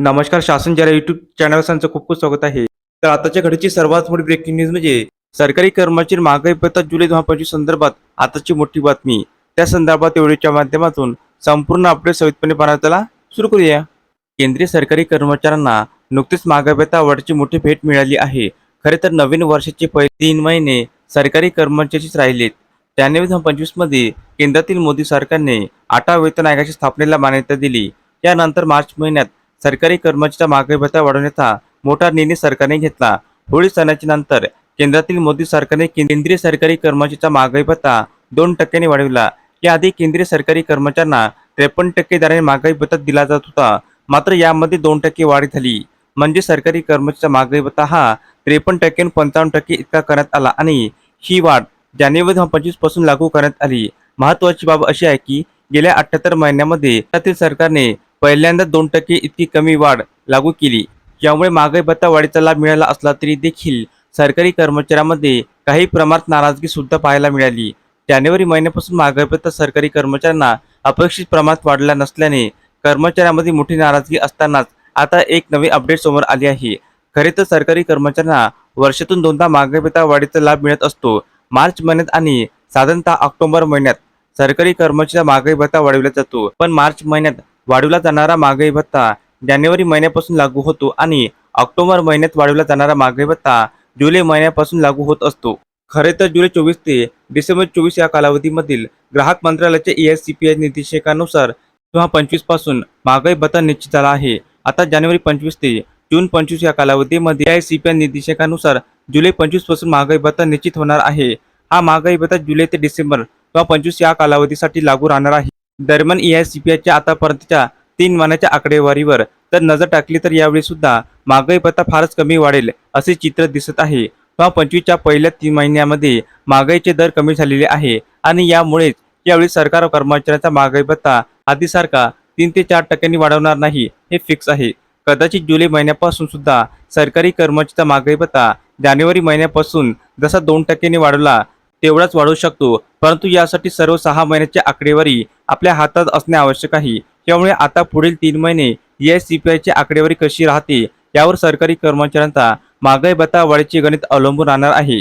नमस्कार शासन जरा युट्यूब चॅनल त्यांचं खूप खूप स्वागत आहे. तर आताच्या घडीची सर्वात मोठी ब्रेकिंग न्यूज म्हणजे सरकारी कर्मचारी महागाई भत्ता जुलै दोन हजार पंचवीस संदर्भात आताची मोठी बातमी. त्या संदर्भात व्हिडिओच्या माध्यमातून संपूर्ण अपडेट सवितपणे पाहण्याला सुरू करूया. केंद्रीय सरकारी कर्मचाऱ्यांना नुकतीच महागाई भत्ता वाढीची मोठी भेट मिळाली आहे. खरे तर नवीन वर्षाचे पहिले तीन महिने सरकारी कर्मचारीच राहिलेत. त्याने दोन हजार पंचवीसमध्ये केंद्रातील मोदी सरकारने आठवा वेतन आयोगाच्या स्थापनेला मान्यता दिली. त्यानंतर मार्च महिन्यात सरकारी कर्मचाऱ्यांचा महागाई भत्ता वाढवण्याचा मोठा निर्णय सरकारने घेतला. होळी सणाच्या नंतर केंद्रातील मोदी सरकारने केंद्रीय सरकारी कर्मचाऱ्यांचा महागाई भत्ता दोन टक्क्यांनी वाढविला. याआधी केंद्रीय सरकारी कर्मचाऱ्यांना त्रेपन्न टक्के दराने महागाई भत्ता दिला जात होता. मात्र यामध्ये दोन टक्के वाढ झाली. म्हणजे सरकारी कर्मचाऱ्यांचा महागाई भत्ता हा त्रेपन्न टक्क्याहून पंचावन्न टक्के इतका करण्यात आला आणि ही वाढ जानेवारी पंचवीसपासून लागू करण्यात आली. महत्वाची बाब अशी आहे की गेल्या अठ्याहत्तर महिन्यामध्ये त्यातील सरकारने पहिल्यांदा दोन टक्के इतकी कमी वाढ लागू केली. ज्यामुळे महागाई भत्ता वाढीचा लाभ मिळाला असला तरी देखील सरकारी कर्मचाऱ्यांमध्ये काही प्रमाणात नाराजगी सुद्धा पाहायला मिळाली. जानेवारी महिन्यापासून महागाई भत्ता सरकारी कर्मचाऱ्यांना अपेक्षित प्रमाणात वाढला नसल्याने कर्मचाऱ्यांमध्ये मोठी नाराजगी असतानाच आता एक नवी अपडेट समोर आली आहे. खरे तर सरकारी कर्मचाऱ्यांना वर्षातून दोनदा महागाई भत्ता वाढीचा लाभ मिळत असतो. मार्च महिन्यात आणि साधारणतः ऑक्टोबर महिन्यात सरकारी कर्मचाऱ्यांचा महागाई भत्ता वाढविला जातो. पण मार्च महिन्यात वाढवला जाणारा महागाई भत्ता जानेवारी महिन्यापासून लागू होतो आणि ऑक्टोबर महिन्यात वाढवला जाणारा महागाई भत्ता जुलै महिन्यापासून लागू होत असतो. खरे तर जुलै चोवीस ते डिसेंबर चोवीस या कालावधीमधील ग्राहक मंत्रालयाच्या A S C P I निर्देशकानुसार किंवा पंचवीसपासून महागाई भत्ता निश्चित झाला आहे आता जानेवारी पंचवीस ते जून पंचवीस या कालावधीमध्ये आय सी पी आय निर्देशकानुसार जुलै पंचवीसपासून महागाई भत्ता निश्चित होणार आहे. हा महागाई भत्ता जुलै ते डिसेंबर किंवा पंचवीस या कालावधीसाठी लागू राहणार आहे. दरम्यान E च्या आतापर्यंतच्या तीन महिन्याच्या आकडेवारीवर तर नजर टाकली तर यावेळी सुद्धा महागाई पत्ता फारच कमी वाढेल असे चित्र दिसत आहे. किंवा पंचवीसच्या पहिल्या तीन महिन्यामध्ये महागाईचे दर कमी झालेले आहे आणि यामुळेच यावेळी सरकार कर्मचाऱ्यांचा महागाई भत्ता आधीसारखा तीन ते चार टक्क्यांनी वाढवणार नाही हे फिक्स आहे. कदाचित जुलै महिन्यापासून सुद्धा सरकारी कर्मचाऱ्यांचा महागाई भत्ता जानेवारी महिन्यापासून जसा दोन टक्क्यांनी वाढवला तेवढाच वाढवू शकतो परंतु यासाठी सर्व सहा महिन्याची आकडेवारी आपल्या हातात असणे आवश्यक आहे. त्यामुळे आता पुढील तीन महिने एस सी पी आयची आकडेवारी कशी राहते यावर सरकारी कर्मचाऱ्यांचा महागाई भत्ता वाढीचे गणित अवलंबून राहणार आहे.